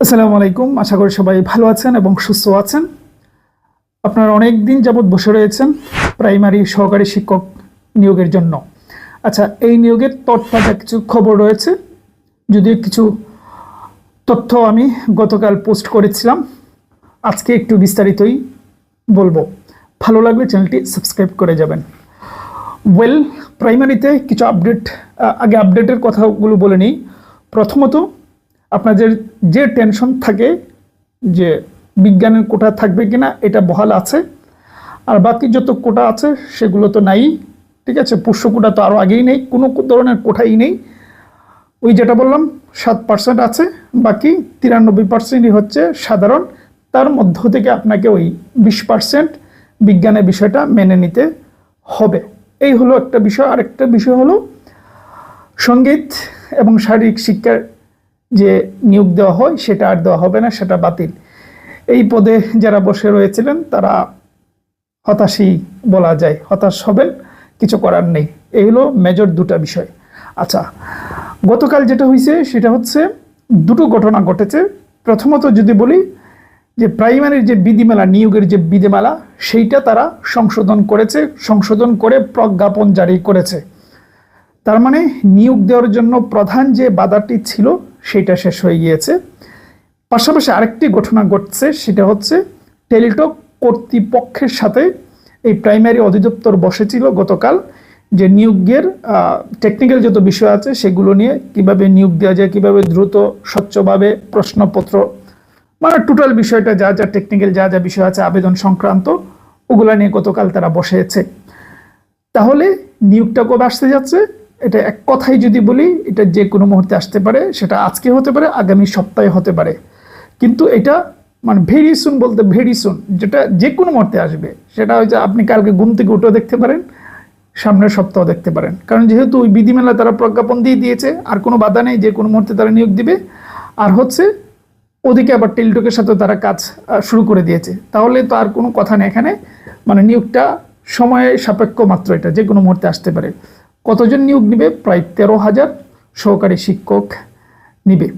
আসসালামু আলাইকুম। আশা করি সবাই ভালো আছেন এবং সুস্থ আছেন। আপনারা অনেক দিন যাবৎ বসে রয়েছেন প্রাইমারি সহকারী শিক্ষক নিয়োগের জন্য। আচ্ছা এই নিয়োগের তৎতাজা কিছু খবর রয়েছে। যদিও কিছু তথ্য আমি গতকাল পোস্ট করেছিলাম, আজকে একটু বিস্তারিতই বলব। ভালো লাগলে চ্যানেলটি সাবস্ক্রাইব করে যাবেন। ওয়েল, প্রাইমারিতে কিছু আপডেট আগে আপডেটের কথাগুলো বলে নিই। প্রথমত আপনাদের যে টেনশন থাকে যে বিজ্ঞানের কোটা থাকবে কিনা, এটা বহাল আছে। আর বাকি যত কোটা আছে, সেগুলো তো নাই, ঠিক আছে? পুষ্য কোটা তো আরও আগেই নেই, কোনো ধরনের কোটাই নেই। ওই যেটা বললাম, সাত পার্সেন্ট আছে, বাকি তিরানব্বই পার্সেন্টই হচ্ছে সাধারণ। তার মধ্য থেকে আপনাকে ওই বিশ পার্সেন্ট বিজ্ঞানের বিষয়টা মেনে নিতে হবে। এই হলো একটা বিষয়। আরেকটা বিষয় হলো সংগীত এবং শারীরিক শিক্ষার যে নিয়োগ দেওয়া হয়, সেটা আর দেওয়া হবে না, সেটা বাতিল। এই পদে যারা বসে রয়েছিলেন, তারা হতাশই বলা যায়, হতাশ হবেন, কিছু করার নেই। এই হলো মেজর দুটা বিষয়। আচ্ছা গতকাল যেটা হয়েছে সেটা হচ্ছে দুটো ঘটনা ঘটেছে। প্রথমত যদি বলি, যে প্রাইমারির যে বিধিমেলা, নিয়োগের যে বিধিমেলা, সেইটা তারা সংশোধন করেছে, সংশোধন করে প্রজ্ঞাপন জারি করেছে। তার মানে নিয়োগ দেওয়ার জন্য প্রধান যে বাধাটি ছিল সেটা শেষ হয়ে গিয়েছে। পাশাপাশি আরেকটি ঘটনা ঘটছে, সেটা হচ্ছে টেলিটক কর্তৃপক্ষের সাথে এই প্রাইমারি অধিদপ্তর বসেছিল গতকাল যে নিয়োগের টেকনিক্যাল যত বিষয় আছে সেগুলো নিয়ে কীভাবে নিয়োগ দেওয়া যায়, কীভাবে দ্রুত, স্বচ্ছভাবে প্রশ্নপত্র মানে টোটাল বিষয়টা যা যা টেকনিক্যাল যা যা বিষয় আছে, আবেদন সংক্রান্ত, ওগুলা নিয়ে গতকাল তারা বসেছে। তাহলে নিয়োগটা কবে আসতে যাচ্ছে? এটা এক কথাই যদি বলি, এটা যে কোনো মুহূর্তে আসতে পারে, সেটা আজকে হতে পারে, আগামী সপ্তাহে হতে পারে। কিন্তু এটা মানে ভেরি সুন বলতে ভেরি সুন যেটা যে কোনো মুহূর্তে আসবে। সেটা হচ্ছে আপনি কালকে ঘুম থেকে উঠেও দেখতে পারেন, সামনের সপ্তাহ দেখতে পারেন। কারণ যেহেতু ওই বিধিমেলা তারা প্রজ্ঞাপন দিয়ে দিয়েছে, আর কোনো বাধা নেই যে কোনো মুহূর্তে তারা নিয়োগ দিবে। আর হচ্ছে, ওদিকে আবার টেলিটকের সাথে তারা কাজ শুরু করে দিয়েছে। তাহলে তো আর কোনো কথা নেই এখানে। মানে নিয়োগটা সময় সাপেক্ষ মাত্র এটা, যে কোনো মুহূর্তে আসতে পারে। কতজন নিয়োগ নিবে? প্রায় তেরো হাজার সহকারী শিক্ষক নিবে।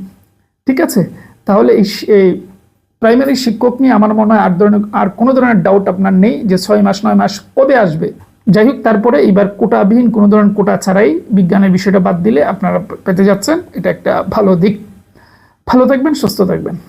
ঠিক আছে? তাহলে এই প্রাইমারি শিক্ষক নিয়ে আমার মনে হয় আর ধরনের, আর কোনো ধরনের ডাউট আপনার নেই যে ছয় মাস, নয় মাস কবে আসবে। যাই হোক, তারপরে এইবার কোটাবিহীন কোনো ধরনের কোটা ছাড়াই বিজ্ঞানের বিষয়টা বাদ দিলে আপনারা পেতে যাচ্ছেন। এটা একটা ভালো দিক। ভালো থাকবেন, সুস্থ থাকবেন।